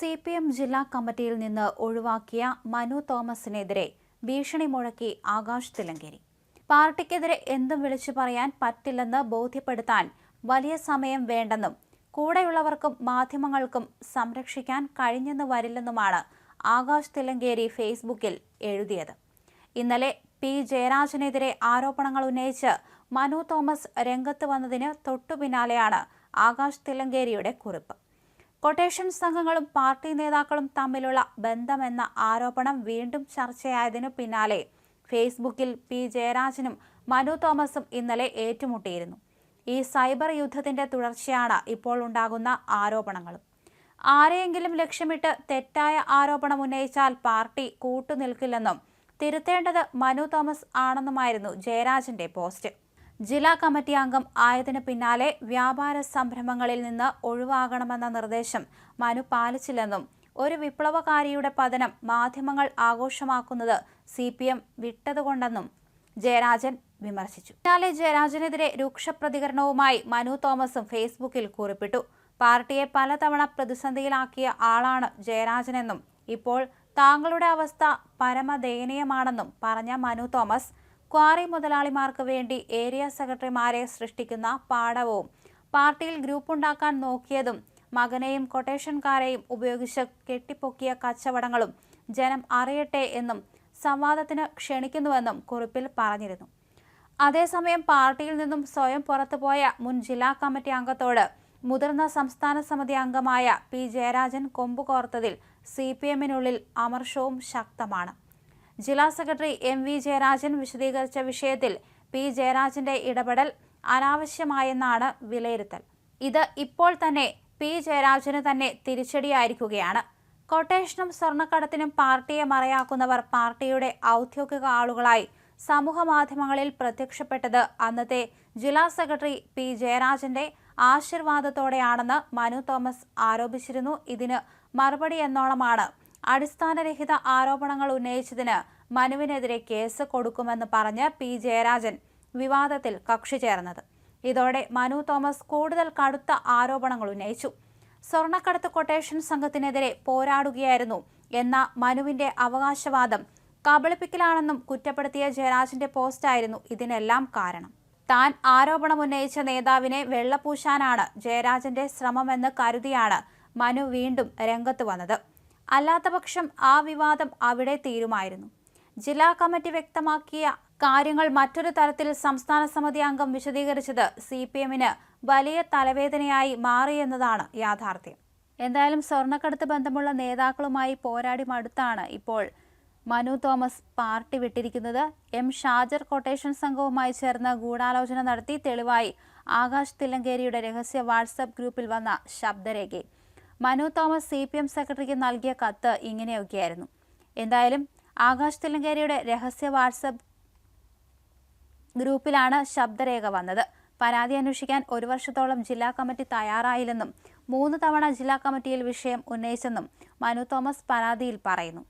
C P M ജില്ലാ കമ്മിറ്റിയിൽ നിന്ന് ഒഴിവാക്കിയ മനു തോമസിനെതിരെ ഭീഷണി മുഴക്കി ആകാശ് തിലങ്കേരി. പാർട്ടിക്കെതിരെ എന്തും വിളിച്ചു പറയാൻ പറ്റില്ലെന്ന് ബോധ്യപ്പെടുത്താൻ വലിയ സമയം വേണ്ടെന്നും കൂടെയുള്ളവർക്കും മാധ്യമങ്ങൾക്കും സംരക്ഷിക്കാൻ കഴിഞ്ഞെന്ന് വരില്ലെന്നുമാണ് ആകാശ് തിലങ്കേരി ഫേസ്ബുക്കിൽ എഴുതിയത്. ഇന്നലെ പി ജയരാജനെതിരെ ആരോപണങ്ങൾ ഉന്നയിച്ച് മനു തോമസ് രംഗത്ത് വന്നതിന് തൊട്ടു പിന്നാലെയാണ് ആകാശ് തിലങ്കേരിയുടെ കുറിപ്പ്. കൊട്ടേഷൻ സംഘങ്ങളും പാർട്ടി നേതാക്കളും തമ്മിലുള്ള ബന്ധമെന്ന ആരോപണം വീണ്ടും ചർച്ചയായതിനു പിന്നാലെ ഫേസ്ബുക്കിൽ പി ജയരാജനും മനു തോമസും ഇന്നലെ ഏറ്റുമുട്ടിയിരുന്നു. ഈ സൈബർ യുദ്ധത്തിന്റെ തുടർച്ചയാണ് ഇപ്പോൾ ഉണ്ടാകുന്ന ആരോപണങ്ങളും. ആരെയെങ്കിലും ലക്ഷ്യമിട്ട് തെറ്റായ ആരോപണം ഉന്നയിച്ചാൽ പാർട്ടി കൂട്ടുനിൽക്കില്ലെന്നും തിരുത്തേണ്ടത് മനു തോമസ് ആണെന്നുമായിരുന്നു ജയരാജന്റെ പോസ്റ്റ്. ജില്ലാ കമ്മിറ്റി അംഗം ആയതിന് പിന്നാലെ വ്യാപാര സംരംഭങ്ങളിൽ നിന്ന് ഒഴിവാകണമെന്ന നിർദ്ദേശം മനു പാലിച്ചില്ലെന്നും ഒരു വിപ്ലവകാരിയുടെ പതനം മാധ്യമങ്ങൾ ആഘോഷമാക്കുന്നത് സി പി എം വിട്ടതുകൊണ്ടെന്നും ജയരാജൻ വിമർശിച്ചു. പിന്നാലെ ജയരാജനെതിരെ രൂക്ഷ പ്രതികരണവുമായി മനു തോമസും ഫേസ്ബുക്കിൽ കുറിപ്പിട്ടു. പാർട്ടിയെ പലതവണ പ്രതിസന്ധിയിലാക്കിയ ആളാണ് ജയരാജനെന്നും ഇപ്പോൾ താങ്കളുടെ അവസ്ഥ പരമദയനീയമാണെന്നും പറഞ്ഞ മനു തോമസ് ക്വാറി മുതലാളിമാർക്ക് വേണ്ടി ഏരിയ സെക്രട്ടറിമാരെ സൃഷ്ടിക്കുന്ന പാഠവും പാർട്ടിയിൽ ഗ്രൂപ്പുണ്ടാക്കാൻ നോക്കിയതും മകനെയും കൊട്ടേഷൻകാരെയും ഉപയോഗിച്ച് കെട്ടിപ്പൊക്കിയ കച്ചവടങ്ങളും ജനം അറിയട്ടെ എന്നും സംവാദത്തിന് ക്ഷണിക്കുന്നുവെന്നും കുറിപ്പിൽ പറഞ്ഞിരുന്നു. അതേസമയം പാർട്ടിയിൽ നിന്നും സ്വയം പുറത്തുപോയ മുൻ ജില്ലാ കമ്മിറ്റി അംഗത്തോട് മുതിർന്ന സംസ്ഥാന സമിതി അംഗമായ പി ജയരാജൻ കൊമ്പുകോർത്തതിൽ സി പി എമ്മിനുള്ളിൽ അമർഷവും ശക്തമാണ്. ജില്ലാ സെക്രട്ടറി എം വി ജയരാജൻ വിശദീകരിച്ച വിഷയത്തിൽ പി ജയരാജന്റെ ഇടപെടൽ അനാവശ്യമായെന്നാണ് വിലയിരുത്തൽ. ഇത് ഇപ്പോൾ തന്നെ പി ജയരാജന് തന്നെ തിരിച്ചടിയായിരിക്കുകയാണ്. കൊട്ടേഷനും സ്വർണക്കടത്തിനും പാർട്ടിയെ മറയാക്കുന്നവർ പാർട്ടിയുടെ ഔദ്യോഗിക ആളുകളായി സമൂഹ മാധ്യമങ്ങളിൽ പ്രത്യക്ഷപ്പെട്ടത് അന്നത്തെ ജില്ലാ സെക്രട്ടറി പി ജയരാജന്റെ ആശീർവാദത്തോടെയാണെന്ന് മനു തോമസ് ആരോപിച്ചിരുന്നു. ഇതിന് മറുപടി എന്നോണമാണ് അടിസ്ഥാനരഹിത ആരോപണങ്ങൾ ഉന്നയിച്ചതിന് മനുവിനെതിരെ കേസ് കൊടുക്കുമെന്ന് പറഞ്ഞ് പി. ജയരാജൻ വിവാദത്തിൽ കക്ഷി ചേർന്നത്. ഇതോടെ മനു തോമസ് കൂടുതൽ കടുത്ത ആരോപണങ്ങൾ ഉന്നയിച്ചു. സ്വർണക്കടത്ത് കൊട്ടേഷൻ സംഘത്തിനെതിരെ പോരാടുകയായിരുന്നു എന്ന മനുവിന്റെ അവകാശവാദം കബളിപ്പിക്കലാണെന്നും കുറ്റപ്പെടുത്തിയ ജയരാജന്റെ പോസ്റ്റായിരുന്നു ഇതിനെല്ലാം കാരണം. താൻ ആരോപണമുന്നയിച്ച നേതാവിനെ വെള്ളപൂശാനാണ് ജയരാജന്റെ ശ്രമമെന്ന് കരുതിയാണ് മനു വീണ്ടും രംഗത്ത് വന്നത്. അല്ലാത്തപക്ഷം ആ വിവാദം അവിടെ തീരുമായിരുന്നു. ജില്ലാ കമ്മിറ്റി വ്യക്തമാക്കിയ കാര്യങ്ങൾ മറ്റൊരു തരത്തിൽ സംസ്ഥാന സമിതി അംഗം വിശദീകരിച്ചത് സി പി എമ്മിന് വലിയ തലവേദനയായി മാറിയെന്നതാണ് യാഥാർത്ഥ്യം. എന്തായാലും സ്വർണക്കടത്ത് ബന്ധമുള്ള നേതാക്കളുമായി പോരാടി മടുത്താണ് ഇപ്പോൾ മനു തോമസ് പാർട്ടി വിട്ടിരിക്കുന്നത്. എം ഷാജർ കൊട്ടേഷൻ സംഘവുമായി ചേർന്ന് ഗൂഢാലോചന നടത്തി തെളിവായി ആകാശ് തില്ലങ്കേരിയുടെ രഹസ്യ വാട്സപ്പ് ഗ്രൂപ്പിൽ വന്ന ശബ്ദരേഖ. Manu Thomas C P M സെക്രട്ടറിക്ക് നൽകിയ കത്ത് ഇങ്ങനെയൊക്കെയായിരുന്നു. എന്തായാലും ആകാശ് തെലങ്കേരിയുടെ രഹസ്യ വാട്സപ്പ് ഗ്രൂപ്പിലാണ് ശബ്ദരേഖ വന്നത്. പരാതി അന്വേഷിക്കാൻ ഒരു വർഷത്തോളം ജില്ലാ കമ്മിറ്റി തയ്യാറായില്ലെന്നും മൂന്ന് തവണ ജില്ലാ കമ്മിറ്റിയിൽ വിഷയം ഉന്നയിച്ചെന്നും മനു തോമസ് പരാതിയിൽ പറയുന്നു.